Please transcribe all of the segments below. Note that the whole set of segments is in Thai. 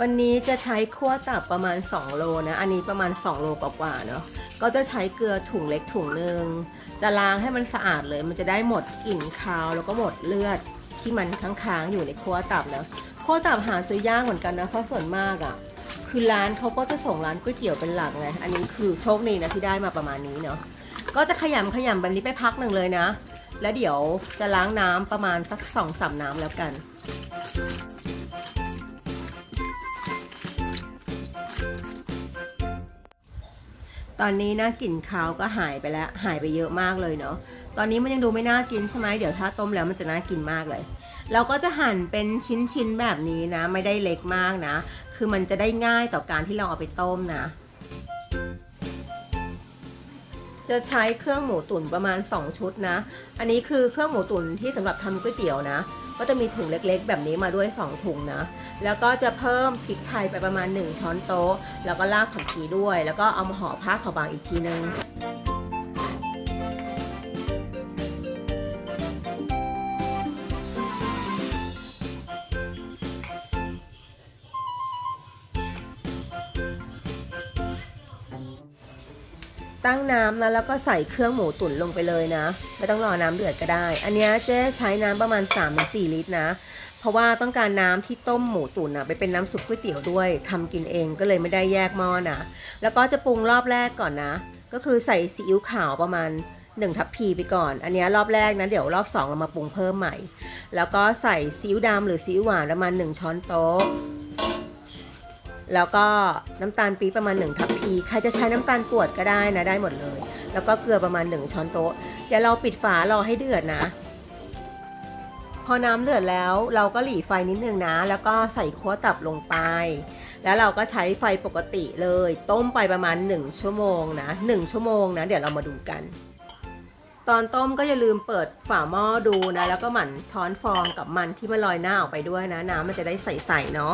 วันนี้จะใช้คั่วตับประมาณ 2 โลนะ อันนี้ประมาณ 2 โลกว่าๆเนาะ ก็จะใช้เกลือถุงเล็กถุงหนึ่ง จะล้างให้มันสะอาดเลย มันจะได้หมดกลิ่นคาวแล้วก็หมดเลือดที่มันค้างๆอยู่ในคั่วตับนะคั่วตับหาซื้อยากเหมือนกันนะ เพราะส่วนมากอะ่ะ คือร้านเขาก็จะส่งร้านก๋วยเตี๋ยวเป็นหลักไง อันนี้คือโชคดีนะที่ได้มาประมาณนี้เนาะ ก็จะขยำขยำแบบนี้ไปพักหนึ่งเลยนะ แล้วเดี๋ยวจะล้างน้ำประมาณสักสองสามน้ำแล้วกัน ตอนนี้นะกลิ่นคาวก็หายไปแล้วหายไปเยอะมากเลยเนาะตอนนี้มันยังดูไม่น่ากินใช่ไหมเดี๋ยวถ้าต้มแล้วมันจะน่ากินมากเลย เราก็จะหั่นเป็นชิ้นๆแบบนี้นะ ไม่ได้เล็กมากนะ คือมันจะได้ง่ายต่อการที่เราเอาไปต้มนะ จะใช้เครื่องหมูตุ๋นประมาณ 2 ชุดนะ อันนี้คือเครื่องหมูตุ๋นที่สำหรับทำก๋วยเตี๋ยวนะ ก็จะมีถุงเล็กๆ แบบนี้มาด้วย 2 ถุงนะ แล้วก็จะเพิ่มพริกไทยไปประมาณ 1 ช้อนโต๊ะ แล้วก็รากผักชีด้วย แล้วก็เอามาห่อผ้าขาวบางอีกทีนึง ตั้งน้ำนะแล้วก็ใส่เครื่องหมูตุ๋นลงไปเลยนะ ไม่ต้องรอน้ำเดือดก็ได้ อันนี้เจ๊ใช้น้ำประมาณ 3-4 ลิตรนะ เพราะว่าต้องการน้ำที่ต้มหมูตุ๋นนะไปเป็นน้ำซุปก๋วยเตี๋ยวด้วยทำกินเองก็เลยไม่ได้แยกหม้อนะแล้วก็จะปรุงรอบแรกก่อนนะ ก็คือใส่ซีอิ๊วขาวประมาณ1ทัพพีไปก่อน อันนี้รอบแรกนะเดี๋ยวรอบ2เรามาปรุงเพิ่มใหม่ แล้วก็ใส่ซีอิ๊วดำหรือซีอิ๊วหวานประมาณ 1 ช้อนโต๊ะ แล้วก็น้ำตาลปี๊บประมาณ1ทัพพีใครจะใช้น้ำตาลกรวดก็ได้นะได้หมดเลย แล้วก็เกลือประมาณ 1 ช้อนโต๊ะเดี๋ยวเราปิดฝารอให้เดือดนะ พอน้ำเดือดแล้วเราก็หลีไฟนิดนึงนะ แล้วก็ใส่คั่วตับลงไป แล้วเราก็ใช้ไฟปกติเลย ต้มไปประมาณ 1 ชั่วโมงนะ1ชั่วโมงนะ เดี๋ยวเรามาดูกัน ตอนต้มก็อย่าลืมเปิดฝาหม้อดูนะ แล้วก็หมั่นช้อนฟองกับมันที่มันลอยหน้าออกไปด้วยนะ น้ำมันจะได้ใสๆเนาะ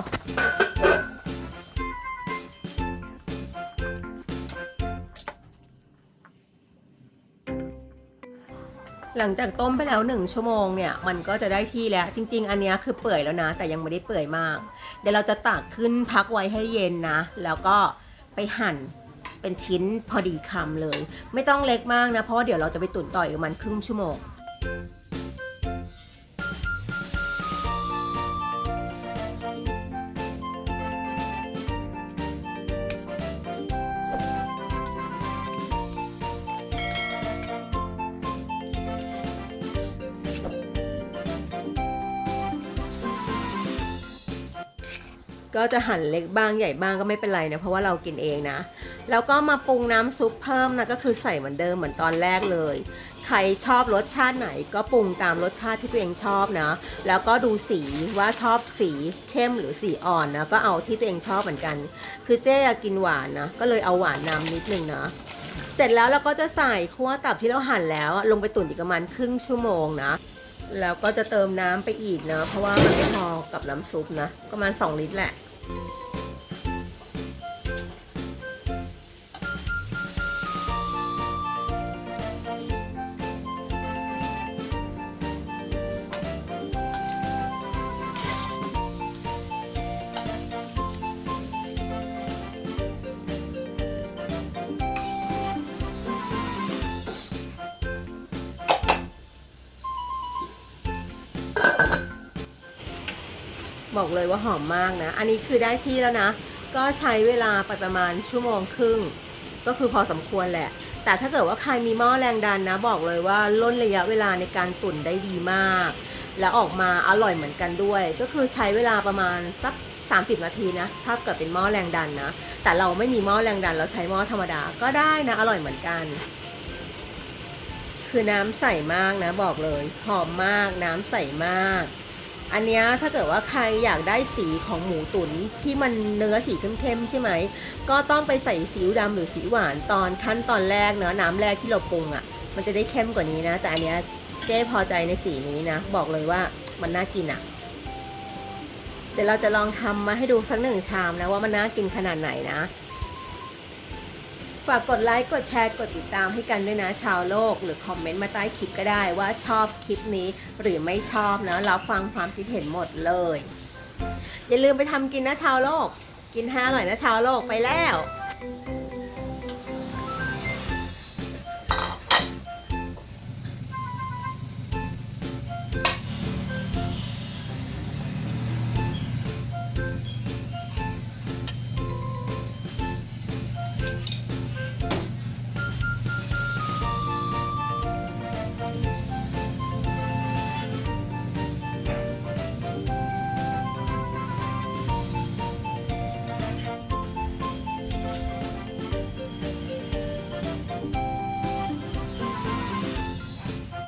หลังจากต้มไปแล้ว 1 ชั่วโมงเนี่ยมันก็จะได้ที่แล้ว จริง ๆ อันนี้คือเปื่อยแล้วนะ แต่ยังไม่ได้เปื่อยมาก เดี๋ยวเราจะตักขึ้นพักไว้ให้เย็นนะ แล้วก็ไปหั่นเป็นชิ้นพอดีคำเลย ไม่ต้องเล็กมากนะ เพราะเดี๋ยวเราจะไปตุ๋นต่ออีกประมาณครึ่งชั่วโมง ก็จะหั่นเล็กบ้างใหญ่บ้างก็ไม่เป็นไรนะเพราะว่าเรากินเองนะ แล้วก็มาปรุงน้ำซุปเพิ่มนะก็คือใส่เหมือนเดิมเหมือนตอนแรกเลย ใครชอบรสชาติไหน ก็ปรุงตามรสชาติที่ตัวเองชอบนะ แล้วก็ดูสีว่าชอบสีเข้มหรือสีอ่อนนะก็เอาที่ตัวเองชอบเหมือนกัน คือเจ๊อยากกินหวานนะก็เลยเอาหวานนำนิดนึงนะเสร็จแล้วเราก็จะใส่คั่วตับที่เราหั่นแล้ว ลงไปตุ๋นอีกประมาณครึ่งชั่วโมงนะ แล้วก็จะเติมน้ำไปอีกนะเพราะว่ามันไม่พอกับน้ำซุปนะประมาณ 2 ลิตรแหละ บอกเลยว่าหอมมากนะ อันนี้คือได้ที่แล้วนะ ก็ใช้เวลาไปประมาณชั่วโมงครึ่ง ก็คือพอสมควรแหละ แต่ถ้าเกิดว่าใครมีหม้อแรงดันนะ บอกเลยว่าล่นระยะเวลาในการตุ๋นได้ดีมาก แล้วออกมาอร่อยเหมือนกันด้วย ก็คือใช้เวลาประมาณสัก30 นาทีนะ ถ้าเกิดเป็นหม้อแรงดันนะ แต่เราไม่มีหม้อแรงดัน เราใช้หม้อธรรมดาก็ได้นะ อร่อยเหมือนกัน คือน้ำใสมากนะ บอกเลย หอมมาก น้ำใสมาก อันนี้ถ้าเกิดว่าใครอยากได้สีของหมูตุ๋นที่มันเนื้อสีเข้มๆใช่ไหม ก็ต้องไปใส่ซีอิ๊วดำหรือสีหวานตอนขั้นตอนแรกเนาะน้ำแรกที่เราปรุงอะ่ะ มันจะได้เข้มกว่านี้นะ แต่อันนี้เจ๊พอใจในสีนี้นะ บอกเลยว่ามันน่ากินอะ่ะ เดี๋ยวเราจะลองทำมาให้ดูสักหนึ่งชามนะว่ามันน่ากินขนาดไหนนะ ฝากกดไลค์ กดแชร์ กดติดตามให้กันด้วยนะชาวโลก หรือคอมเมนต์มาใต้คลิปก็ได้ว่าชอบคลิปนี้หรือไม่ชอบนะเราฟังความคิดเห็นหมดเลย อย่าลืมไปทำกินนะชาวโลก กินให้อร่อยนะชาวโลกไปแล้ว